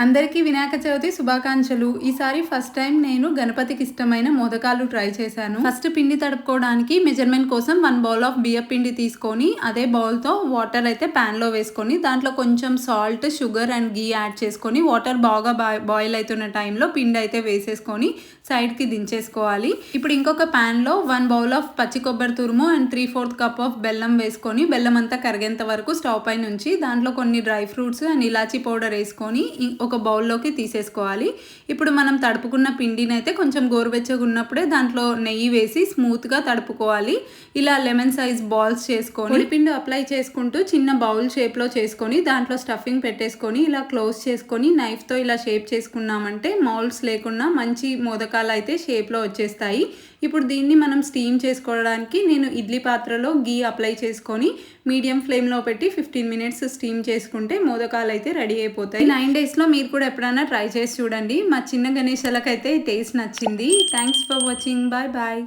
అందరికీ వినాయక చవితి శుభాకాంక్షలు. ఈసారి ఫస్ట్ టైం నేను గణపతికి ఇష్టమైన మోదకాలు ట్రై చేశాను. ఫస్ట్ పిండి తడుపుకోవడానికి మెజర్మెంట్ కోసం వన్ బౌల్ ఆఫ్ బియ్య పిండి తీసుకొని అదే బౌల్తో వాటర్ అయితే ప్యాన్లో వేసుకొని దాంట్లో కొంచెం salt sugar and ghee add చేసుకొని వాటర్ బాగా బాయిల్ అవుతున్న టైంలో పిండి అయితే వేసేసుకొని సైడ్కి దించేసుకోవాలి. ఇప్పుడు ఇంకొక ప్యాన్లో వన్ బౌల్ ఆఫ్ పచ్చి కొబ్బరి తురుము and three fourth cup of బెల్లం వేసుకొని బెల్లం అంతా కరిగేంత వరకు స్టవ్ పై నుంచి దాంట్లో కొన్ని dry fruits and elaichi powder వేసుకొని ఇ- ఒక బౌల్లోకి తీసేసుకోవాలి. ఇప్పుడు మనం తడుపుకున్న పిండిని అయితే కొంచెం గోరువెచ్చగా ఉన్నప్పుడే దాంట్లో నెయ్యి వేసి స్మూత్గా తడుపుకోవాలి. ఇలా లెమన్ సైజ్ బాల్స్ చేసుకొని పిండి అప్లై చేసుకుంటూ చిన్న బౌల్ షేప్లో చేసుకొని దాంట్లో స్టఫింగ్ పెట్టేసుకొని ఇలా క్లోజ్ చేసుకొని నైఫ్తో ఇలా షేప్ చేసుకున్నామంటే మౌల్డ్స్ లేకుండా మంచి మోదకాలు అయితే షేప్లో వచ్చేస్తాయి. ఇప్పుడు దీన్ని మనం స్టీమ్ చేసుకోవడానికి నేను ఇడ్లీ పాత్రలో గీ అప్లై చేసుకొని మీడియం ఫ్లేమ్లో పెట్టి ఫిఫ్టీన్ మినిట్స్ స్టీమ్ చేసుకుంటే మోదకాలు అయితే రెడీ అయిపోతాయి. నైన్ డేస్లో మీరు కూడా ఎప్పుడైనా ట్రై చేసి చూడండి. మా చిన్న గణేశాలకైతే టేస్ట్ నచ్చింది. Thanks for watching bye bye